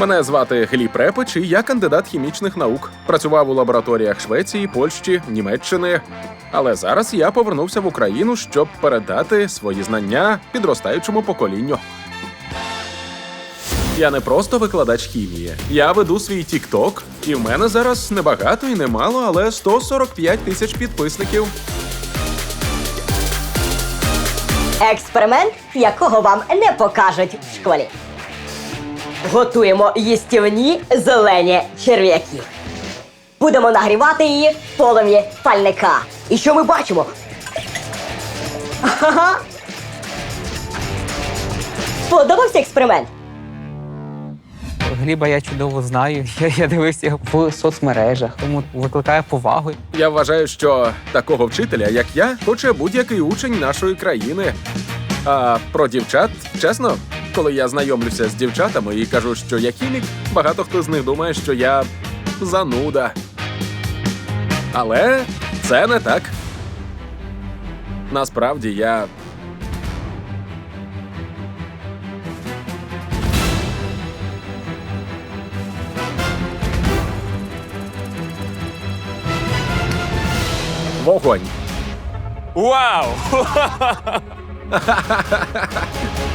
Мене звати Гліб Репич, і я кандидат хімічних наук. Працював у лабораторіях Швеції, Польщі, Німеччини. Але зараз я повернувся в Україну, щоб передати свої знання підростаючому поколінню. Я не просто викладач хімії. Я веду свій TikTok, і в мене зараз небагато і немало, але 145 тисяч підписників. Експеримент, якого вам не покажуть в школі. Готуємо їстівні зелені черв'яки. Будемо нагрівати її в полум'ї пальника. І що ми бачимо? Ага. Сподобався експеримент? Гліба я чудово знаю. Я, я дивився в соцмережах, тому викликає повагу. Я вважаю, що такого вчителя, як я, хоче будь-який учень нашої країни. А про дівчат, чесно, коли я знайомлюся з дівчатами і кажу, що я хімік, багато хто з них думає, що я зануда. Але це не так. Насправді я. Вогонь. Вау!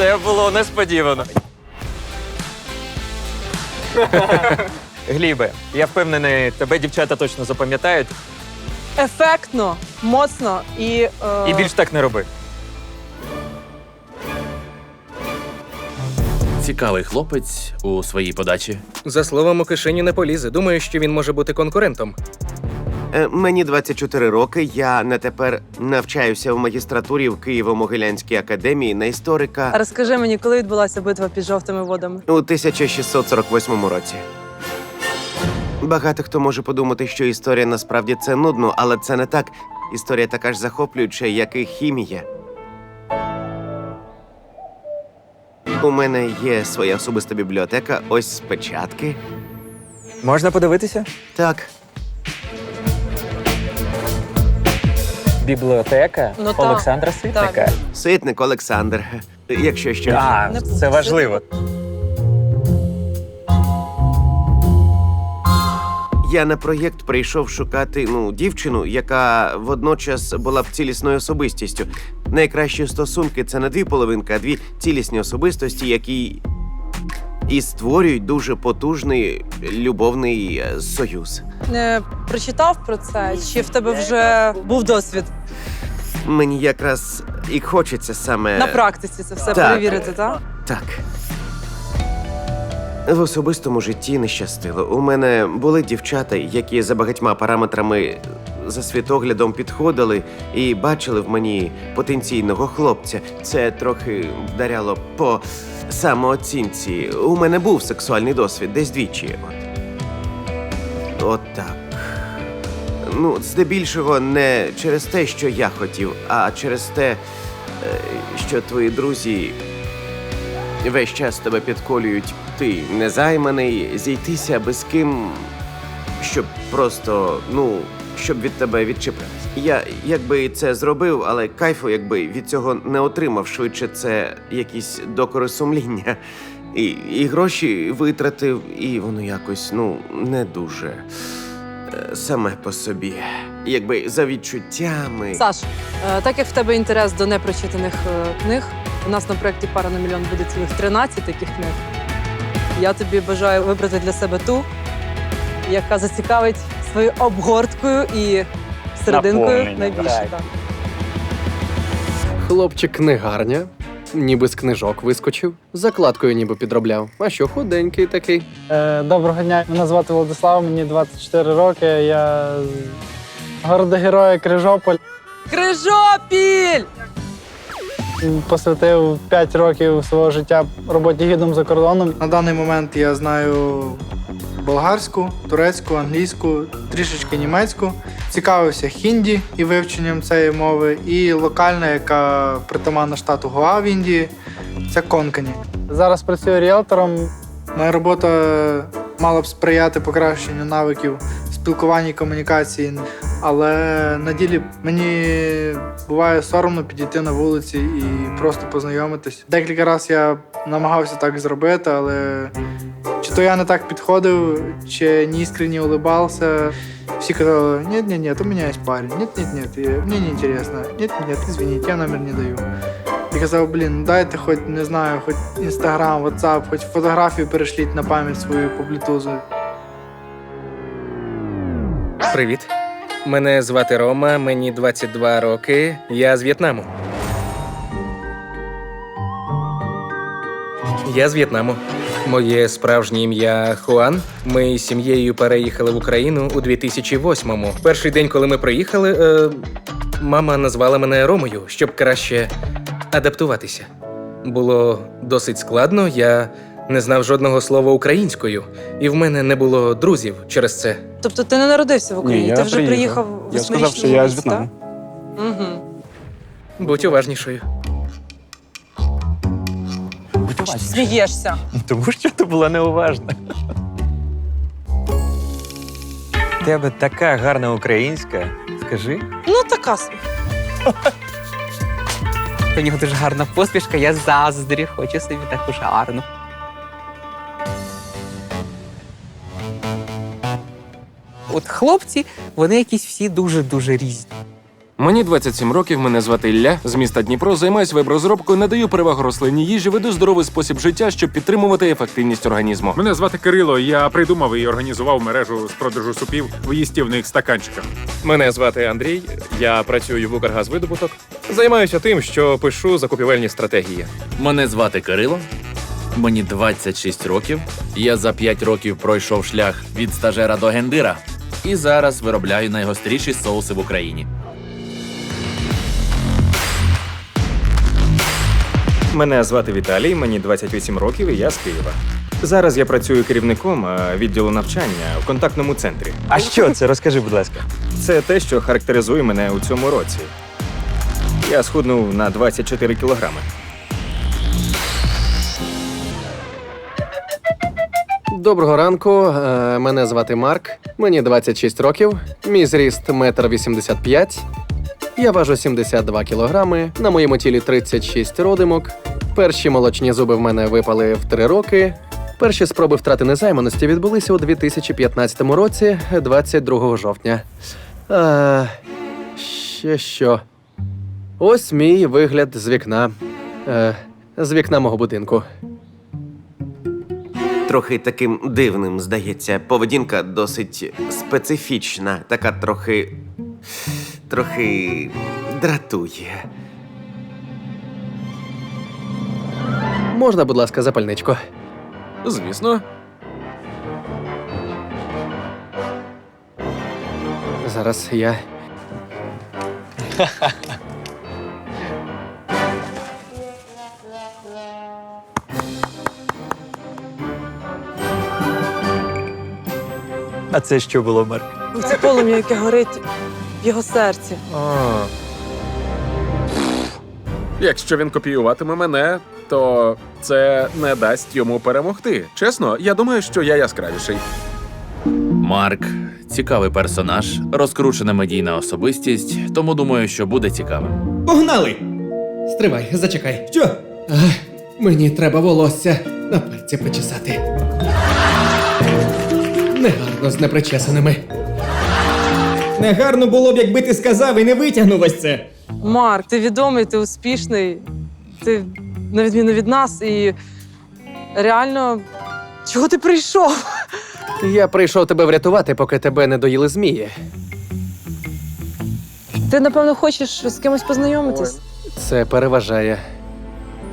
Це було несподівано. Глібе, я впевнений, тебе дівчата точно запам'ятають. ефектно, моцно і, е, І більш так не роби. Цікавий хлопець у своїй подачі. За словом, у кишені не полізе. Думаю, що він може бути конкурентом. Е, Мені 24 роки. Я не тепер навчаюся в магістратурі в Києво-Могилянській академії на історика розкажи мені, коли відбулася битва під жовтими водами? у 1648 році. Багато хто може подумати, що історія насправді це нудно, але це не так. Історія така ж захоплююча, як і хімія. У мене є своя особиста бібліотека, ось печатки. Можна подивитися? Так, Бібліотека Ну. Олександра Ситника. ситник Олександр. Якщо що. А, Не- це важливо. Я на проєкт прийшов шукати ну дівчину, яка водночас була б цілісною особистістю. Найкращі стосунки це не дві половинки, а дві цілісні особистості, які і створюють дуже потужний любовний е, союз. Не прочитав про це? Чи в тебе вже був досвід Мені якраз і хочеться саме на практиці це все так. перевірити, так? так. В особистому житті не щастило. У мене були дівчата, які за багатьма параметрами за світоглядом підходили і бачили в мені потенційного хлопця. Це трохи вдаряло по самооцінці. У мене був сексуальний досвід десь двічі. От, От так. Ну, здебільшого не через те, що я хотів, а через те, е, що твої друзі весь час тебе підколюють. Ти незайманий, зійтися аби з ким, щоб просто, ну, щоб від тебе відчепились. Я якби це зробив, але кайфу, якби від цього не отримав швидше це якісь докори сумління. І, і гроші витратив, і воно якось, ну, не дуже е, саме по собі. Якби за відчуттями. Саш, е, так як в тебе інтерес до непрочитаних е, книг, у нас на проєкті Пара на мільйон буде цілих 13 таких книг. Я тобі бажаю вибрати для себе ту, яка зацікавить своєю обгорткою і серединкою найбільше. так. Так. Хлопчик книгарня, ніби з книжок вискочив, закладкою ніби підробляв. А що худенький такий. Е, Доброго дня. Мене звати Владислав, мені 24 роки. Я з города Героя Крижополь. Крижопіль! Посвятив 5 років свого життя роботі гідом за кордоном. На даний момент я знаю болгарську, турецьку, англійську, трішечки німецьку. Цікавився хінді і вивченням цієї мови, і локальна, яка притаманна штату Гоа в Індії, це конкані. Зараз працюю ріелтором. Моя робота мала б сприяти покращенню навиків спілкування і комунікації Але на ділі мені буває соромно підійти на вулиці і просто познайомитись. Декілька разів я намагався так зробити, але чи то я не так підходив, чи не іскренне улыбався. Всі казали, ні, ні, ні, у мене є парень. Ні, ні, ні, мені не інтересно. Ні, ні, извините, я номер не даю. Я казав, блін, ну дайте хоч не знаю, хоч інстаграм, ватсап, хоч фотографію перешліть на пам'ять свою по блютузу. Привіт. Мене звати Рома, мені 22 роки. Я з В'єтнаму. Я з В'єтнаму. Моє справжнє ім'я Хуан. Ми з сім'єю переїхали в Україну у 2008-му. Перший день, коли ми приїхали, е, мама назвала мене Ромою, щоб краще адаптуватися. Було досить складно, я не знав жодного слова українською, і в мене не було друзів через це. Тобто ти не народився в Україні, я ти вже приїхав. приїхав в Я сказав, що я з В'єтнаму. Угу. Будь уважнішою. Смієшся. Тому що ти була неуважна. У тебе така гарна українська. Скажи. Ну, така собі. У нього дуже гарна посмішка, я заздрю, хочу собі таку ж гарну. От хлопці, вони якісь всі дуже-дуже різні. Мені 27 років, мене звати Ілля. З міста Дніпро займаюсь веб-розробкою, надаю перевагу рослинній їжі, веду здоровий спосіб життя, щоб підтримувати ефективність організму. Мене звати Кирило. Я придумав і організував мережу з продажу супів в їстівних стаканчиках. Мене звати Андрій, я працюю в Укргазвидобуток. Займаюся тим, що пишу закупівельні стратегії. Мене звати Кирило. Мені 26 років. Я за 5 років пройшов шлях від стажера до гендира. І зараз виробляю найгостріші соуси в Україні. Мене звати Віталій, мені 28 років і я з Києва. Зараз я працюю керівником е, відділу навчання в контактному центрі. А що це? Розкажи, будь ласка. Це те, що характеризує мене у цьому році. Я схуднув на 24 кілограми. Доброго ранку. е, Мене звати Марк. Мені 26 років. Мій зріст 1,85 м. Я важу 72 кілограми. На моєму тілі 36 родимок. Перші молочні зуби в мене випали в 3 роки. Перші спроби втрати незайманості відбулися у 2015 році, 22 жовтня. А, ще що? Ось мій вигляд з вікна. Е, з вікна мого будинку. Трохи таким дивним здається. Поведінка досить специфічна, така трохи. Трохи дратує. Можна, будь ласка, запальничку. Звісно, Зараз я. А це що було, Марк? Це полум'я, яке горить в його серці. А, якщо він копіюватиме мене, то це не дасть йому перемогти. Чесно, я думаю, що я яскравіший. Марк цікавий персонаж, розкручена медійна особистість, тому думаю, що буде цікавим. Погнали! Стривай, зачекай. Що? Ах, мені треба волосся на пальці почесати. Негарно з непричесаними. Негарно було б, якби ти сказав і не витягнув ось це. Марк, ти відомий, ти успішний, ти на відміну від нас, і реально, чого ти прийшов? Я прийшов тебе врятувати, поки тебе не доїли змії. Ти, напевно, хочеш з кимось познайомитись? Це переважає.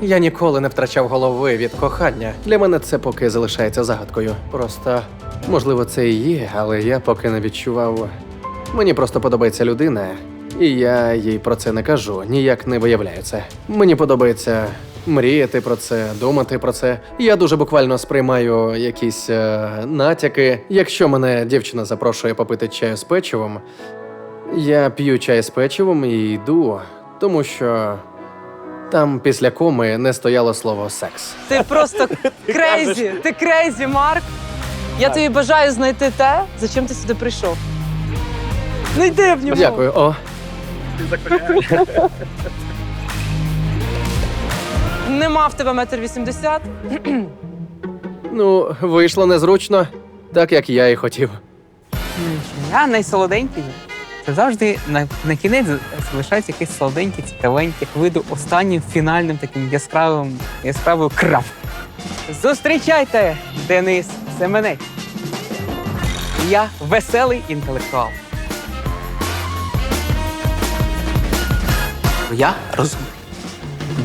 Я ніколи не втрачав голови від кохання. Для мене це поки залишається загадкою. Просто, можливо, це і є, але я поки не відчував. Мені просто подобається людина, і я їй про це не кажу, ніяк не виявляю це. Мені подобається мріяти про це, думати про це. Я дуже буквально сприймаю якісь е, натяки. Якщо мене дівчина запрошує попити чаю з печивом, я п'ю чай з печивом і йду, тому що там після коми не стояло слово секс. Ти просто крейзі, ти крейзі, Марк. Я тобі бажаю знайти те, за чим ти сюди прийшов. Ну йди в нього. Дякую. О, Нема в тебе метр вісімдесят. ну, вийшло незручно, так як я і хотів. Я найсолоденький. Це завжди на, на кінець залишається якийсь солоденький, цікавенький виду останнім фінальним таким яскравим, яскравою крапкою. Зустрічайте, Денис Семенець. Я веселий інтелектуал. Я розумний.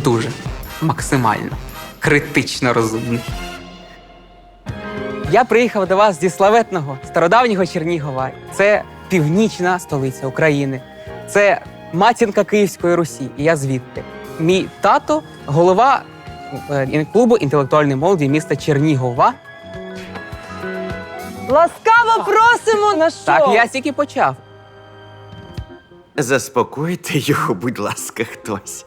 Дуже. Максимально. Критично розумний. Я приїхав до вас зі славетного стародавнього Чернігова. Це північна столиця України. Це матінка Київської Русі. І я звідти. Мій тато голова е, клубу інтелектуальної молоді міста Чернігова. Ласкаво просимо на шоу. Так, я тільки почав. Заспокойте його, будь ласка, хтось.